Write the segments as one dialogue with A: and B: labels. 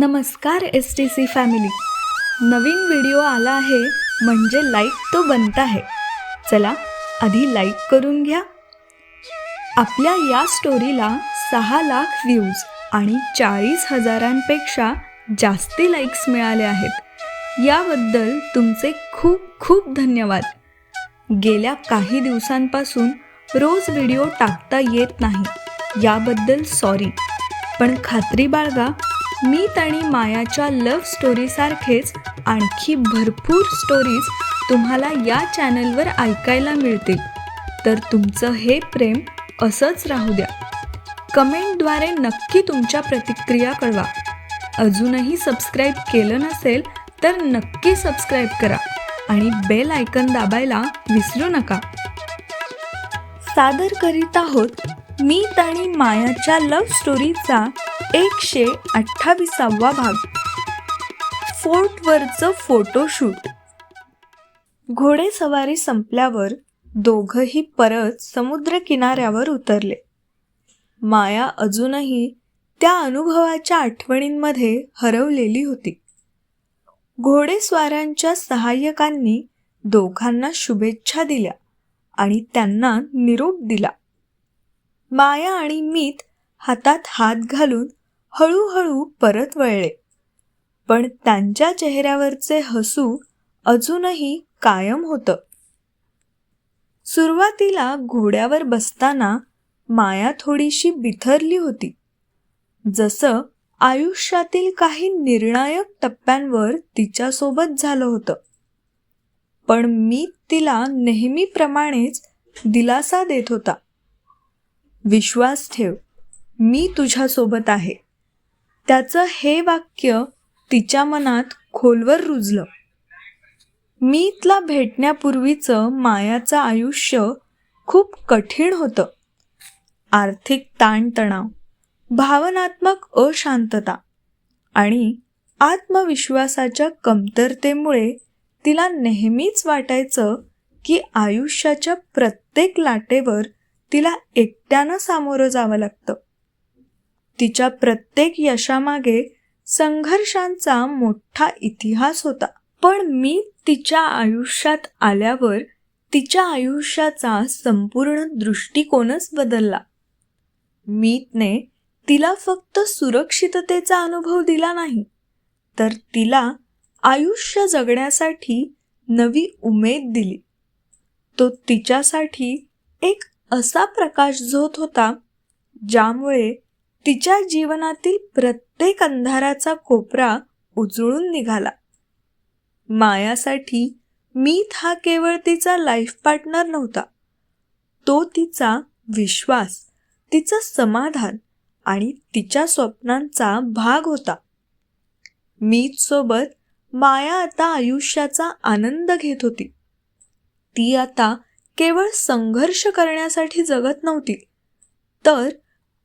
A: नमस्कार S T C family नवीन video आला आहे म्हणजे लाईक तो बनता है. चला आधी लाईक करून घ्या. आपल्या या स्टोरीला सहा लाख व्ह्यूज आणि चाळीस हजारांपेक्षा जास्ती लाईक्स मिळाले आहेत. याबद्दल तुमचे खूप खूप धन्यवाद. गेल्या काही दिवसांपासून रोज व्हिडिओ टाकता येत नाही. याबद्दल सॉरी पण खात्री बाळगा मीत आणि मायाच्या लव्ह स्टोरीसारखेच आणखी भरपूर स्टोरीज तुम्हाला या चॅनलवर ऐकायला मिळतील. तर तुमचं हे प्रेम असंच राहू द्या. कमेंटद्वारे नक्की तुमच्या प्रतिक्रिया कळवा. अजूनही सबस्क्राईब केलं नसेल तर नक्की सबस्क्राईब करा आणि बेल आयकन दाबायला विसरू नका. सादर करीत आहोत मीत आणि मायाच्या लव्ह स्टोरीचा एकशे अठ्ठावीसावा भाग. फोर्टवरचं फोटोशूट. घोडेसवारी संपल्यावर दोघंही परत समुद्र किनाऱ्यावर उतरले. माया अजूनही त्या अनुभवाच्या आठवणींमध्ये हरवलेली होती. घोडेस्वारांच्या सहाय्यकांनी दोघांना शुभेच्छा दिल्या आणि त्यांना निरोप दिला. माया आणि मीत हातात हात घालून हळूहळू परत वळले. पण त्यांच्या चेहऱ्यावरचे हसू अजूनही कायम होतं. सुरुवातीला घोड्यावर बसताना माया थोडीशी बिथरली होती. जसं आयुष्यातील काही निर्णायक टप्प्यांवर तिच्यासोबत झालं होतं. पण मी तिला नेहमीप्रमाणेच दिलासा देत होता. विश्वास ठेव मी तुझ्यासोबत आहे. त्याचं हे वाक्य तिच्या मनात खोलवर रुजलं. मीतला भेटण्यापूर्वीचं मायाचं आयुष्य खूप कठीण होतं. आर्थिक ताणतणाव भावनात्मक अशांतता आणि आत्मविश्वासाच्या कमतरतेमुळे तिला नेहमीच वाटायचं की आयुष्याच्या प्रत्येक लाटेवर तिला एकट्यानं सामोरं जावं लागतं. तिच्या प्रत्येक यशामागे संघर्षांचा मोठा इतिहास होता. पण मी तिच्या आयुष्यात आल्यावर तिच्या आयुष्याचा संपूर्ण दृष्टिकोनच बदलला. मीतने तिला फक्त सुरक्षिततेचा अनुभव दिला नाही तर तिला आयुष्य जगण्यासाठी नवी उमेद दिली. तो तिच्यासाठी एक असा प्रकाश झोत होता ज्यामुळे तिच्या जीवनातील प्रत्येक अंधाराचा कोपरा उजळून निघाला. मायासाठी मीत हा केवळ तिचा लाईफ पार्टनर नव्हता. तो तिचा विश्वास तिचं समाधान आणि तिच्या स्वप्नांचा भाग होता. मीत सोबत माया आता आयुष्याचा आनंद घेत होती. ती आता केवळ संघर्ष करण्यासाठी जगत नव्हती. तर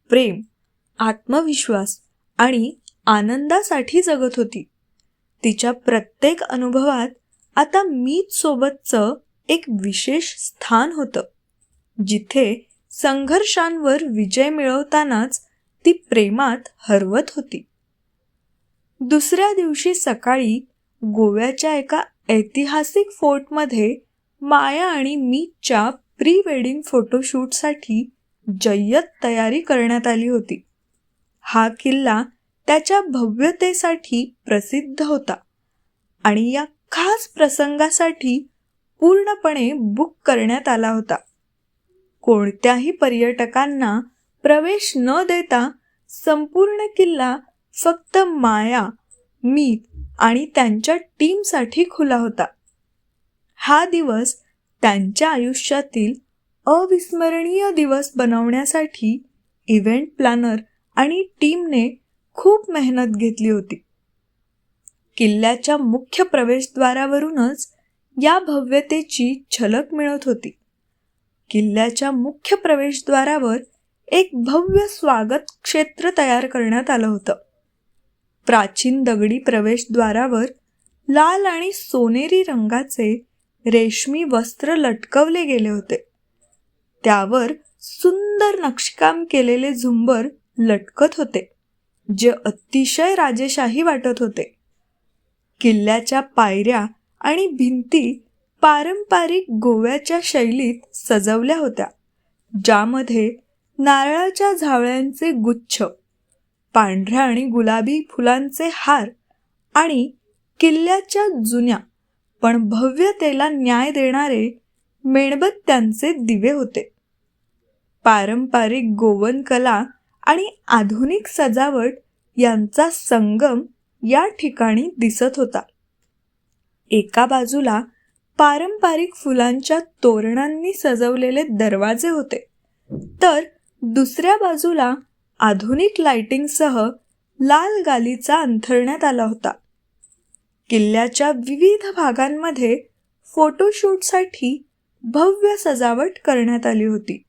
A: प्रेम आत्मविश्वास आणि आनंदासाठी जगत होती. तिच्या प्रत्येक अनुभवात आता मीच सोबतचं एक विशेष स्थान होतं जिथे संघर्षांवर विजय मिळवतानाच ती प्रेमात हरवत होती. दुसऱ्या दिवशी सकाळी गोव्याच्या एका ऐतिहासिक फोर्टमध्ये माया आणि मीच्या प्री वेडिंग फोटोशूटसाठी जय्यत तयारी करण्यात आली होती. हा किल्ला त्याच्या भव्यतेसाठी प्रसिद्ध होता आणि या खास प्रसंगासाठी पूर्णपणे बुक करण्यात आला होता. कोणत्याही पर्यटकांना प्रवेश न देता संपूर्ण किल्ला फक्त माया मी आणि त्यांच्या टीमसाठी खुला होता. हा दिवस त्यांच्या आयुष्यातील अविस्मरणीय दिवस बनवण्यासाठी इव्हेंट प्लॅनर आणि टीमने खूप मेहनत घेतली होती. किल्ल्याच्या मुख्य प्रवेशद्वारावरूनच या भव्यतेची झलक मिळत होती. किल्ल्याच्या मुख्य प्रवेशद्वारावर एक भव्य स्वागत क्षेत्र तयार करण्यात आलं होतं. प्राचीन दगडी प्रवेशद्वारावर लाल आणि सोनेरी रंगाचे रेशमी वस्त्र लटकवले गेले होते. त्यावर सुंदर नक्षीकाम केलेले झुंबर लटकत होते जे अतिशय राजेशाही वाटत होते. किल्ल्याच्या पायऱ्या आणि भिंती पारंपरिक गोव्याच्या शैलीत सजवल्या होत्या ज्यामध्ये नारळाच्या झावळ्यांचे गुच्छ पांढऱ्या आणि गुलाबी फुलांचे हार आणि किल्ल्याच्या जुन्या पण भव्यतेला न्याय देणारे मेणबत्त्यांचे दिवे होते. पारंपरिक गोवन कला आणि आधुनिक सजावट यांचा संगम या ठिकाणी दिसत होता. एका बाजूला पारंपरिक फुलांच्या तोरणांनी सजवलेले दरवाजे होते. तर दुसऱ्या बाजूला आधुनिक लाइटिंगसह लाल गालीचा अंथरण्यात आला होता. किल्ल्याच्या विविध भागांमध्ये फोटोशूटसाठी भव्य सजावट करण्यात आली होती.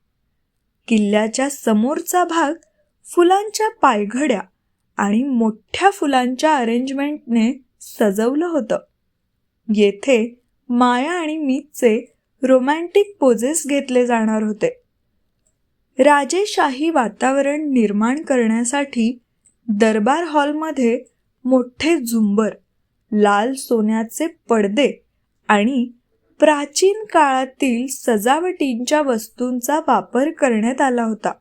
A: किल्ल्याच्या समोरचा भाग फुलांच्या पायघड्या आणि मोठ्या फुलांच्या अरेंजमेंटने सजवलं होतं. येथे माया आणि मीतचे रोमॅन्टिक पोजेस घेतले जाणार होते. राजेशाही वातावरण निर्माण करण्यासाठी दरबार हॉलमध्ये मोठे झुंबर लाल सोन्याचे पडदे आणि प्राचीन काळातील सजावटींच्या वस्तूंचा वापर करण्यात आला होता.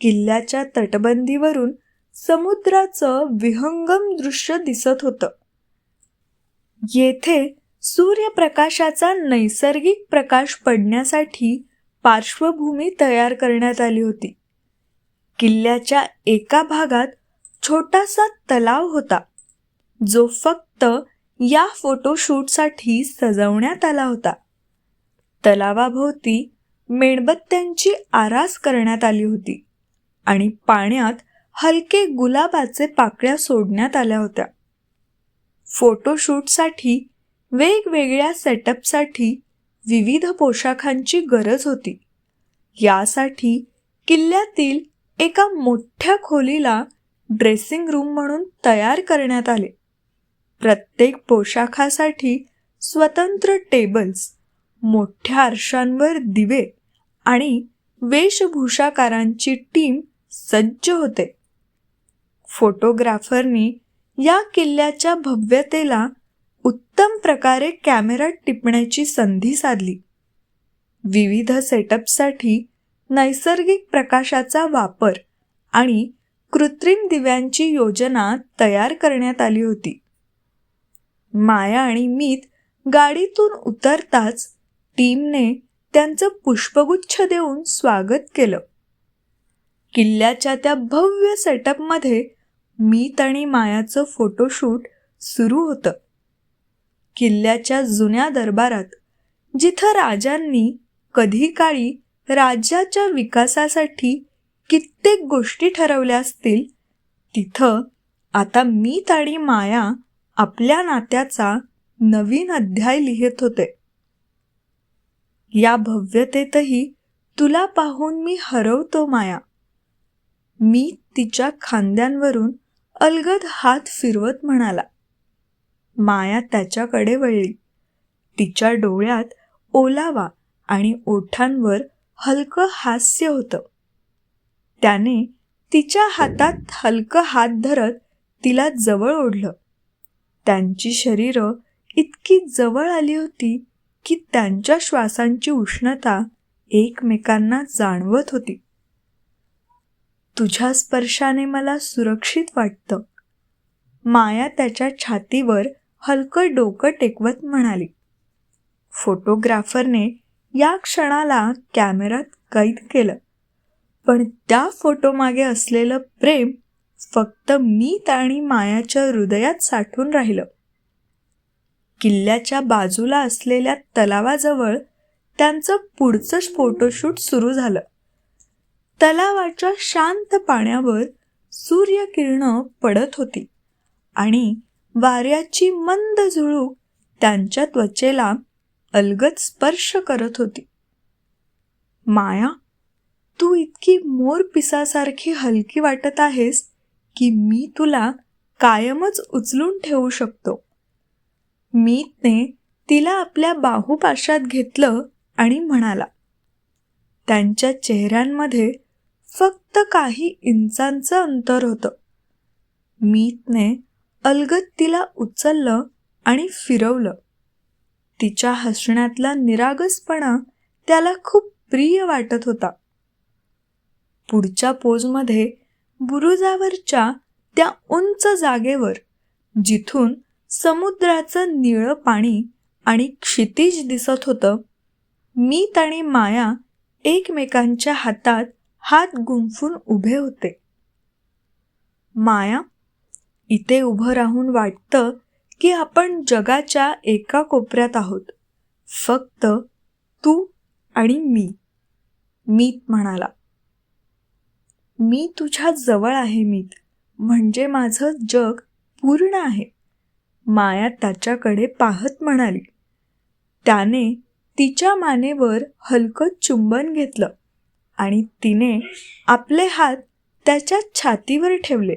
A: किल्ल्याच्या तटबंदीवरून समुद्राचं विहंगम दृश्य दिसत होतं. येथे सूर्यप्रकाशाचा नैसर्गिक प्रकाश पडण्यासाठी पार्श्वभूमी तयार करण्यात आली होती. किल्ल्याच्या एका भागात छोटासा तलाव होता जो फक्त या फोटोशूटसाठी सजवण्यात आला होता. तलावाभोवती मेणबत्त्यांची आरास करण्यात आली होती. आणि पाण्यात हलके गुलाबाचे पाकळ्या सोडण्यात आल्या होत्या. फोटोशूटसाठी वेगवेगळ्या सेटअपसाठी विविध पोशाखांची गरज होती. यासाठी किल्ल्यातील एका मोठ्या खोलीला ड्रेसिंग रूम म्हणून तयार करण्यात आले. प्रत्येक पोशाखासाठी स्वतंत्र टेबल्स मोठ्या आरशांवर दिवे आणि वेशभूषाकारांची टीम सज्ज होते. फोटोग्राफरनी या किल्ल्याच्या भव्यतेला उत्तम प्रकारे कॅमेरा टिपण्याची संधी साधली. विविध सेटअपसाठी नैसर्गिक प्रकाशाचा वापर आणि कृत्रिम दिव्यांची योजना तयार करण्यात आली होती. माया आणि मीत गाडीतून उतरताच टीमने त्यांचं पुष्पगुच्छ देऊन स्वागत केलं. किल्ल्याच्या त्या भव्य सेटअपमध्ये मीत आणि मायाचं फोटोशूट सुरू होतं. किल्ल्याच्या जुन्या दरबारात जिथं राजांनी कधी काळी राज्याच्या विकासासाठी कित्येक गोष्टी ठरवल्या असतील तिथं आता मीत आणि माया आपल्या नात्याचा नवीन अध्याय लिहित होते. या भव्यतेतही तुला पाहून मी हरवतो माया. मी तिच्या खांद्यांवरून अलगद हात फिरवत म्हणाला. माया त्याच्याकडे वळली. तिच्या डोळ्यात ओलावा आणि ओठांवर हलकं हास्य होतं. त्याने तिच्या हातात हलकं हात धरत तिला जवळ ओढलं. त्यांची शरीरं इतकी जवळ आली होती की त्यांच्या श्वासांची उष्णता एकमेकांना जाणवत होती. तुझ्या स्पर्शाने मला सुरक्षित वाटतं. माया त्याच्या छातीवर हलकं डोकं टेकवत म्हणाली. फोटोग्राफरने या क्षणाला कॅमेरात कैद केलं. पण त्या फोटोमागे असलेलं प्रेम फक्त मी आणि मायाच्या हृदयात साठून राहिलं. किल्ल्याच्या बाजूला असलेल्या तलावाजवळ त्यांचं पुढचं फोटोशूट सुरू झालं. तलावाच्या शांत पाण्यावर सूर्यकिरणं पडत होती आणि वाऱ्याची मंद झुळूक त्यांच्या त्वचेला अलगद स्पर्श करत होती. माया तू इतकी मोर पिसासारखी हलकी वाटत आहेस की मी तुला कायमच उचलून ठेवू शकतो. मीतने तिला आपल्या बाहुपाशात घेतलं आणि म्हणाला त्यांच्या चेहऱ्यांमध्ये फक्त काही इंचांचं अंतर होतं. मीतने अलगद तिला उचललं आणि फिरवलं. तिच्या हसण्यातला निरागसपणा त्याला खूप प्रिय वाटत होता. पुढच्या पोजमध्ये बुरुजावरच्या त्या उंच जागेवर जिथून समुद्राचं निळं पाणी आणि क्षितिज दिसत होतं मीत आणि माया एकमेकांच्या हातात हात गुंफून उभे होते. माया इथे उभं राहून वाटतं की आपण जगाच्या एका कोपऱ्यात आहोत. फक्त तू आणि मी. मीत म्हणाला. मी तुझ्या जवळ आहे मीत. म्हणजे माझं जग पूर्ण आहे. माया त्याच्याकडे पाहत म्हणाली. त्याने तिच्या मानेवर हलकं चुंबन घेतलं. आणि तिने आपले हात त्याच्या छातीवर ठेवले.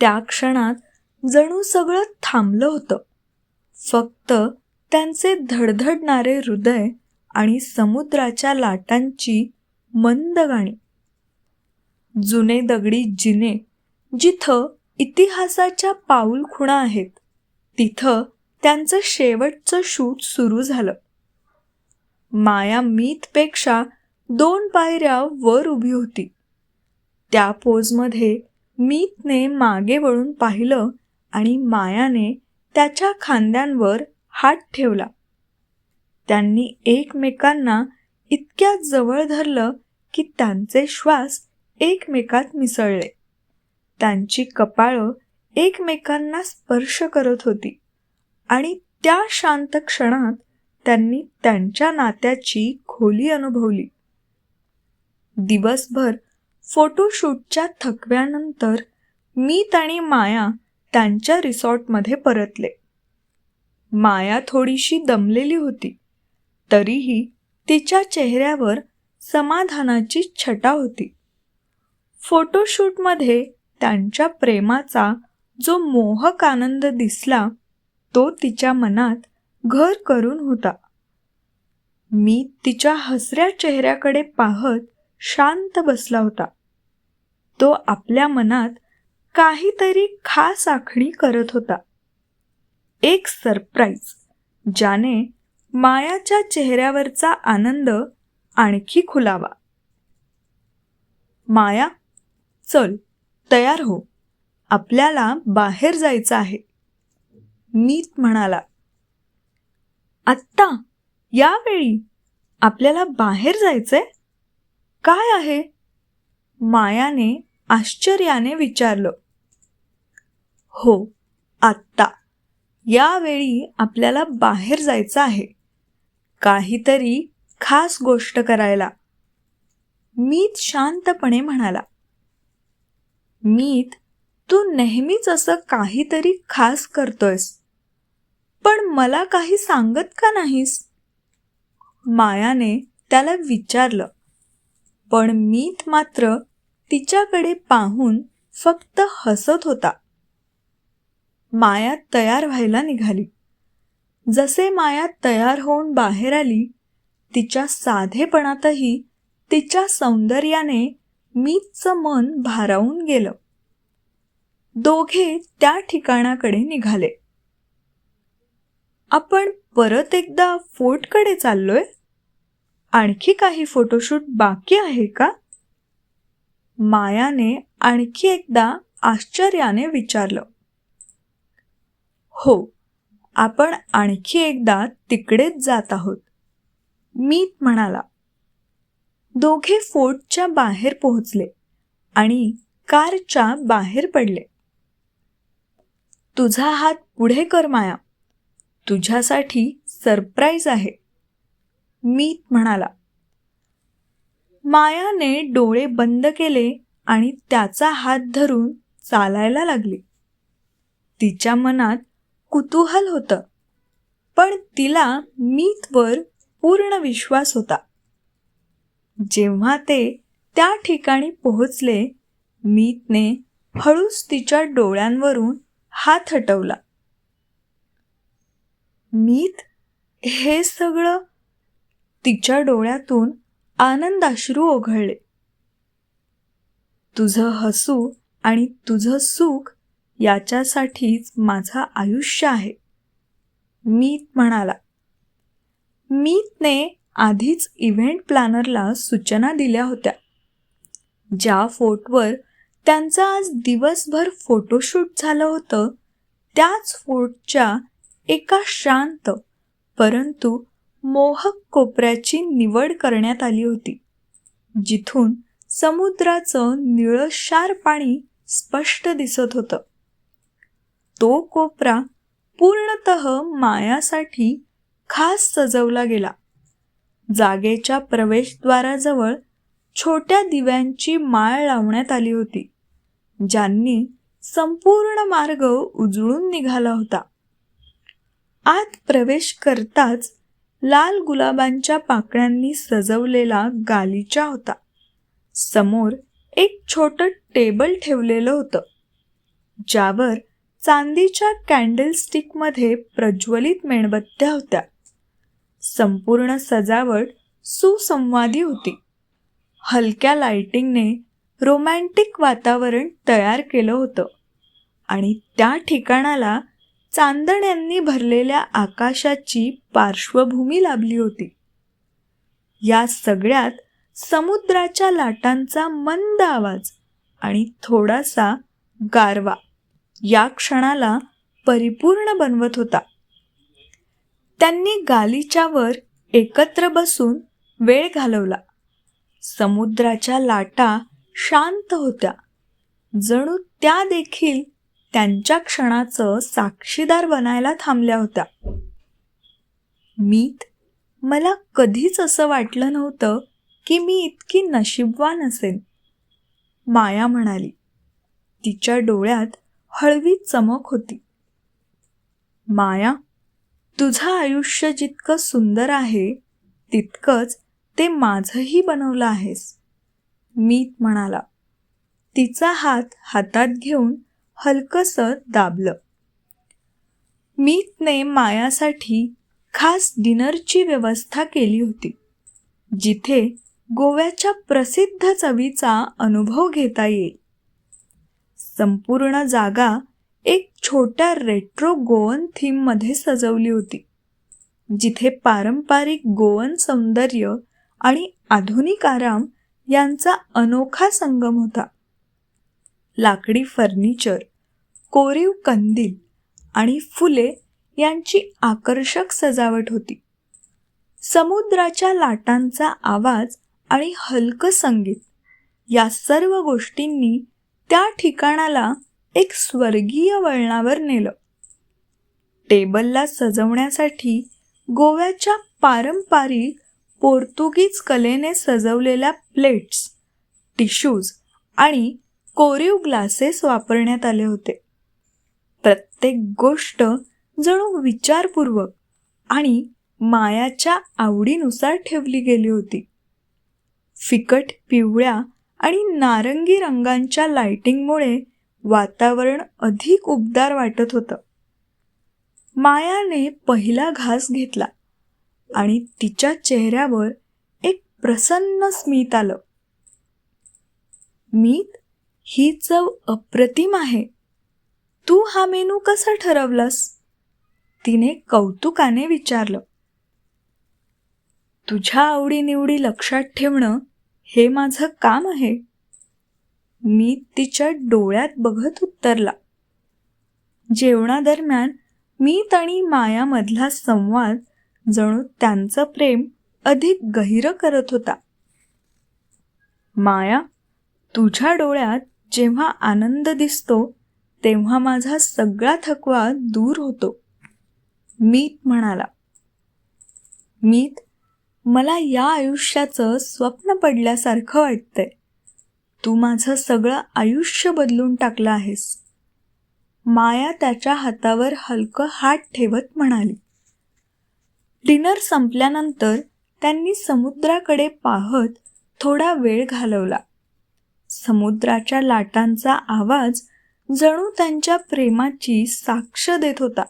A: त्या क्षणात जणू सगळं थांबलं होतं. फक्त त्यांचे धडधडणारे हृदय आणि समुद्राच्या लाटांची मंद गाणी. जुने दगडी जिने जिथं इतिहासाच्या पाऊलखुणा आहेत तिथं त्यांचं शेवटचं शूट सुरू झालं. माया मीतपेक्षा दोन पायऱ्या वर उभी होती. त्या पोजमध्ये मीतने मागे वळून पाहिलं आणि मायाने त्याच्या खांद्यांवर हात ठेवला. त्यांनी एकमेकांना इतक्या जवळ धरलं की त्यांचे श्वास एकमेकात मिसळले. त्यांची कपाळं एकमेकांना स्पर्श करत होती आणि त्या शांत क्षणात त्यांनी त्यांच्या नात्याची खोली अनुभवली. दिवसभर फोटोशूटच्या थकव्यानंतर मीत आणि माया त्यांच्या रिसॉर्टमध्ये परतले. माया थोडीशी दमलेली होती. तरीही तिच्या चेहऱ्यावर समाधानाची छटा होती. फोटोशूटमध्ये त्यांच्या प्रेमाचा जो मोहक आनंद दिसला तो तिच्या मनात घर करून होता. मी तिच्या हसऱ्या चेहऱ्याकडे पाहत शांत बसला होता. तो आपल्या मनात काहीतरी खास आखणी करत होता. एक सरप्राईज ज्याने मायाच्या चेहऱ्यावरचा आनंद आणखी खुलावा. माया चल तयार हो. आपल्याला बाहेर जायचं आहे. मीत म्हणाला. आत्ता यावेळी आपल्याला बाहेर जायचंय? काय आहे? मायाने आश्चर्याने विचारलं. हो आत्ता. यावेळी आपल्याला बाहेर जायचं आहे. काहीतरी खास गोष्ट करायला. मीत शांतपणे म्हणाला. मीत तू नेहमीच असं काहीतरी खास करतोयस. पण मला काही सांगत का नाहीस? मायाने त्याला विचारलं. पण मीत मात्र तिच्याकडे पाहून फक्त हसत होता. माया तयार व्हायला निघाली. जसे माया तयार होऊन बाहेर आली तिच्या साधेपणातही तिच्या सौंदर्याने मीतचं मन भारावून गेलं. दोघे त्या ठिकाणाकडे निघाले. आपण परत एकदा फोर्टकडे चाललोय? आणखी काही फोटोशूट बाकी आहे का? मायाने आणखी एकदा आश्चर्याने विचारलं. हो आपण आणखी एकदा तिकडेच जात आहोत. मीत म्हणाला. दोघे फोर्टच्या बाहेर पोहोचले आणि कारच्या बाहेर पडले. तुझा हात पुढे कर माया. तुझ्यासाठी सरप्राईज आहे. मीत म्हणाला. मायाने डोळे बंद केले आणि त्याचा हात धरून चालायला लागली. तिच्या मनात कुतूहल होतं पण तिला मीतवर पूर्ण विश्वास होता. जेव्हा ते त्या ठिकाणी पोहोचले मीतने हळूच तिच्या डोळ्यांवरून हात हटवला. मीत हे सगळं तिच्या डोळ्यातून आनंदाश्रू ओघळले. तुझं हसू आणि तुझं सुख याच्यासाठीच माझं आयुष्य आहे. मीत म्हणाला. मीतने आधीच इव्हेंट प्लॅनरला सूचना दिल्या होत्या. ज्या फोर्टवर त्यांचं आज दिवसभर फोटोशूट झालं होतं त्याच फोर्टच्या एका शांत परंतु मोहक कोपऱ्याची निवड करण्यात आली होती. जिथून समुद्राचं निळशार पाणी स्पष्ट दिसत होतं. तो कोपरा पूर्णत मायासाठी खास सजवला गेला. जागेच्या प्रवेशद्वाराजवळ छोट्या दिव्यांची माळ लावण्यात आली होती ज्यांनी संपूर्ण मार्ग उजळून निघाला होता. आत प्रवेश करताच लाल गुलाबांच्या पाकळ्यांनी सजवलेला गालीचा होता. समोर एक छोटं टेबल ठेवलेलं होतं. ज्यावर चांदीच्या कॅन्डलस्टिकमध्ये प्रज्वलित मेणबत्त्या होत्या. संपूर्ण सजावट सुसंवादी होती. हलक्या लाइटिंगने रोमॅन्टिक वातावरण तयार केलं होतं आणि त्या ठिकाणाला चांदण्यांनी भरलेल्या आकाशाची पार्श्वभूमी लाभली होती. या सगळ्यात समुद्राच्या लाटांचा मंद आवाज आणि थोडासा गारवा या क्षणाला परिपूर्ण बनवत होता. त्यांनी गालीच्यावर एकत्र बसून वेळ घालवला. समुद्राच्या लाटा शांत होत्या. जणू त्या देखील त्यांच्या क्षणाचं साक्षीदार बनायला थांबल्या होत्या. मीत मला कधीच असं वाटलं नव्हतं की मी इतकी नशीबवान असेन. माया म्हणाली. तिच्या डोळ्यात हळवी चमक होती. माया तुझं आयुष्य जितकं सुंदर आहे तितकंच ते माझंही बनवलं आहेस. मीत म्हणाला. तिचा हात हातात घेऊन हलकंसं दाबलं. मीतने मायासाठी खास डिनरची व्यवस्था केली होती जिथे गोव्याच्या प्रसिद्ध चवीचा अनुभव घेता येईल. संपूर्ण जागा एक छोट्या रेट्रो गोवन थीममध्ये सजवली होती जिथे पारंपरिक गोवन सौंदर्य आणि आधुनिक आराम यांचा अनोखा संगम होता. लाकडी फर्निचर कोरीव कंदील आणि फुले यांची आकर्षक सजावट होती. समुद्राच्या लाटांचा आवाज आणि हलकं संगीत या सर्व गोष्टींनी त्या ठिकाणाला एक स्वर्गीय वळणावर नेलं. टेबलला सजवण्यासाठी गोव्याच्या पारंपरिक पोर्तुगीज कलेने सजवलेल्या प्लेट्स टिश्यूज आणि कोरीव ग्लासेस वापरण्यात आले होते. प्रत्येक गोष्ट जणू विचारपूर्वक आणि मायाच्या आवडीनुसार ठेवली गेली होती. फिकट पिवळ्या आणि नारंगी रंगांच्या लाइटिंगमुळे वातावरण अधिक उबदार वाटत होतं. मायाने पहिला घास घेतला आणि तिच्या चेहऱ्यावर एक प्रसन्न स्मित आलं. मीत ही चव अप्रतिम आहे. तू हा मेनू कसा ठरवलास? तिने कौतुकाने विचारलं. तुझ्या आवडीनिवडी लक्षात ठेवणं हे माझं काम आहे. मी तिच्या डोळ्यात बघत उत्तरला. जेवणादरम्यान मी आणि मायामधला संवाद जणू त्यांचं प्रेम अधिक गहिरं करत होता. माया तुझ्या डोळ्यात जेव्हा आनंद दिसतो तेव्हा माझा सगळा थकवा दूर होतो. मीत म्हणाला मीत मला या आयुष्याचं स्वप्न पडल्यासारखं वाटतंय. तू माझं सगळं आयुष्य बदलून टाकलं आहेस. माया त्याच्या हातावर हलकं हात ठेवत म्हणाली. डिनर संपल्यानंतर त्यांनी समुद्राकडे पाहत थोडा वेळ घालवला. समुद्राच्या लाटांचा आवाज जणू त्यांच्या प्रेमाची साक्ष देत होता.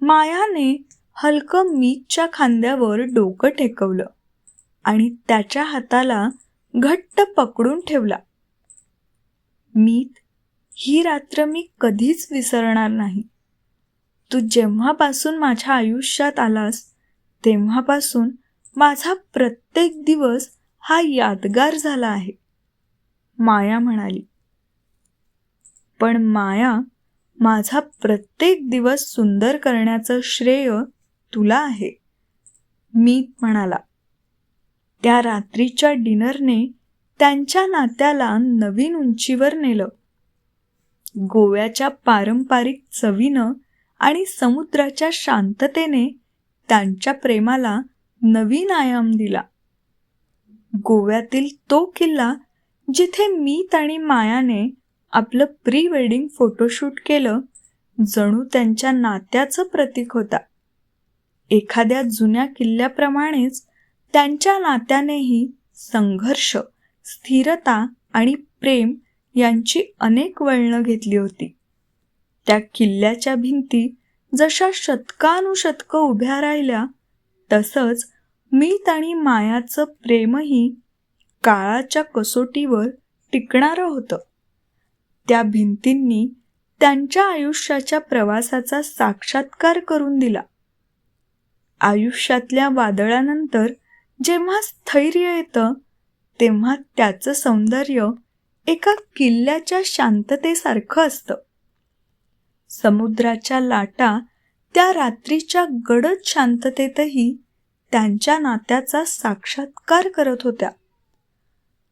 A: मायाने हलकं मीचच्या खांद्यावर डोकं टेकवलं आणि त्याच्या हाताला घट्ट पकडून ठेवला. मीत ही रात्र मी कधीच विसरणार नाही. तू जेव्हापासून माझ्या आयुष्यात आलास तेव्हापासून माझा प्रत्येक दिवस हा यादगार झाला आहे. माया म्हणाली. पण माया माझा प्रत्येक दिवस सुंदर करण्याचं श्रेय तुला आहे मी म्हणाला. त्या रात्रीच्या डिनरने त्यांच्या नात्याला नवीन उंचीवर नेलं. गोव्याच्या पारंपरिक चवीनं आणि समुद्राच्या शांततेने त्यांच्या प्रेमाला नवीन आयाम दिला. गोव्यातील तो किल्ला जिथे मीत आणि मायाने आपलं प्री वेडिंग फोटोशूट केलं जणू त्यांच्या नात्याचं प्रतीक होता. एखाद्या जुन्या किल्ल्याप्रमाणेच त्यांच्या नात्यानेही संघर्ष स्थिरता आणि प्रेम यांची अनेक वळणं घेतली होती. त्या किल्ल्याच्या भिंती जशा शतकानुशतकं उभ्या राहिल्या तसंच मीत आणि मायाचं प्रेमही काळाच्या कसोटीवर टिकणारं होतं. त्या भिंतींनी त्यांच्या आयुष्याच्या प्रवासाचा साक्षात्कार करून दिला. आयुष्यातल्या वादळानंतर जेव्हा स्थैर्य येतं तेव्हा त्याचं सौंदर्य एका किल्ल्याच्या शांततेसारखं असतं. समुद्राच्या लाटा त्या रात्रीच्या गडद शांततेतही त्यांच्या नात्याचा साक्षात्कार करत होत्या.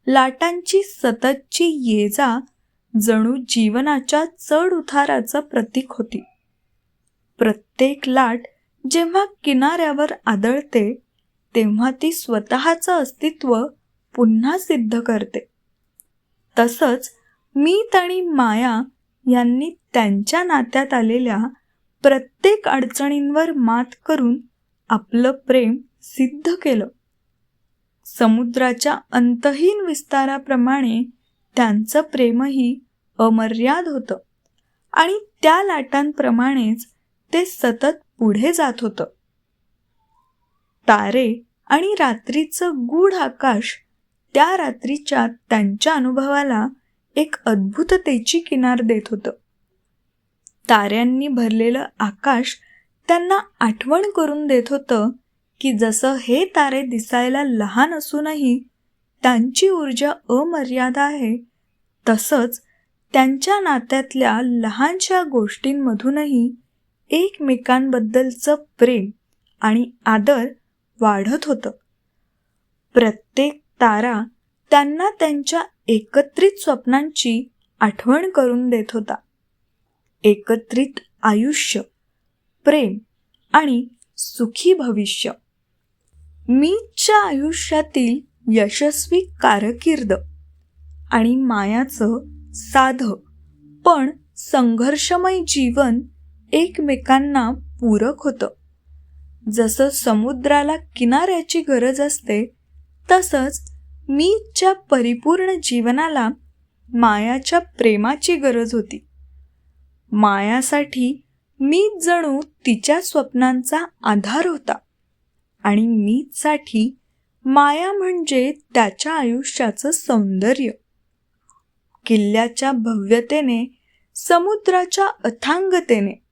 A: लाटांची सततची ये जा जणू जीवनाच्या चढ उताराचं प्रतीक होती. प्रत्येक लाट जेव्हा किनाऱ्यावर आदळते तेव्हा ती स्वतःचं अस्तित्व पुन्हा सिद्ध करते. तसंच मीत आणि माया यांनी त्यांच्या नात्यात आलेल्या प्रत्येक अडचणींवर मात करून आपलं प्रेम सिद्ध केलं. समुद्राच्या अंतहीन विस्ताराप्रमाणे त्यांचं प्रेमही अमर्याद होतं. आणि त्या लाटांप्रमाणेच ते सतत पुढे जात होतं. तारे आणि रात्रीचं गूढ आकाश त्या रात्रीच्या त्यांच्या अनुभवाला एक अद्भुततेची किनार देत होतं. ताऱ्यांनी भरलेलं आकाश त्यांना आठवण करून देत होतं की जसं हे तारे दिसायला लहान असूनही त्यांची ऊर्जा अमर्याद आहे तसंच त्यांच्या नात्यातल्या लहानशा गोष्टींमधूनही एकमेकांबद्दलचं प्रेम आणि आदर वाढत होतं. प्रत्येक तारा त्यांना त्यांच्या एकत्रित स्वप्नांची आठवण करून देत होता. एकत्रित आयुष्य प्रेम आणि सुखी भविष्य. मीच्या आयुष्यातील यशस्वी कारकीर्द आणि मायाचं साध पण संघर्षमय जीवन एकमेकांना पूरक होतं. जसं समुद्राला किनाऱ्याची गरज असते तसंच मीच्या परिपूर्ण जीवनाला मायाच्या प्रेमाची गरज होती. मायासाठी मी जणू तिच्या स्वप्नांचा आधार होता. आणि मीसाठी माया म्हणजे त्याच्या आयुष्याचं सौंदर्य. किल्ल्याच्या भव्यतेने समुद्राच्या अथांगतेने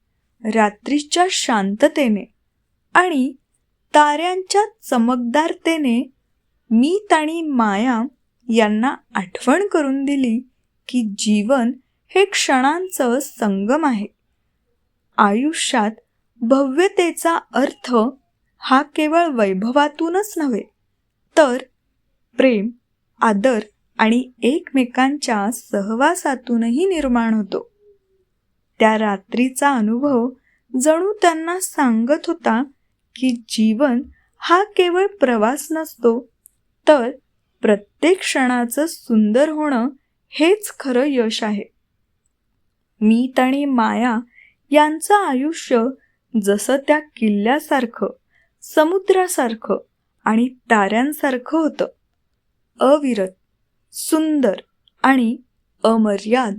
A: रात्रीच्या शांततेने आणि ताऱ्यांच्या चमकदारतेने मीत आणि माया यांना आठवण करून दिली की जीवन हे क्षणांचं संगम आहे. आयुष्यात भव्यतेचा अर्थ हा केवळ वैभवातूनच नव्हे तर प्रेम आदर आणि एकमेकांच्या सहवासातूनही निर्माण होतो. त्या रात्रीचा अनुभव जणू त्यांना सांगत होता की जीवन हा केवळ प्रवास नसतो तर प्रत्येक क्षणाचं सुंदर होणं हेच खरं यश आहे. मीत आणि माया यांचं आयुष्य जसं त्या किल्ल्यासारखं समुद्रासारखं आणि ताऱ्यांसारखं होतं. अविरत सुंदर आणि अमर्याद.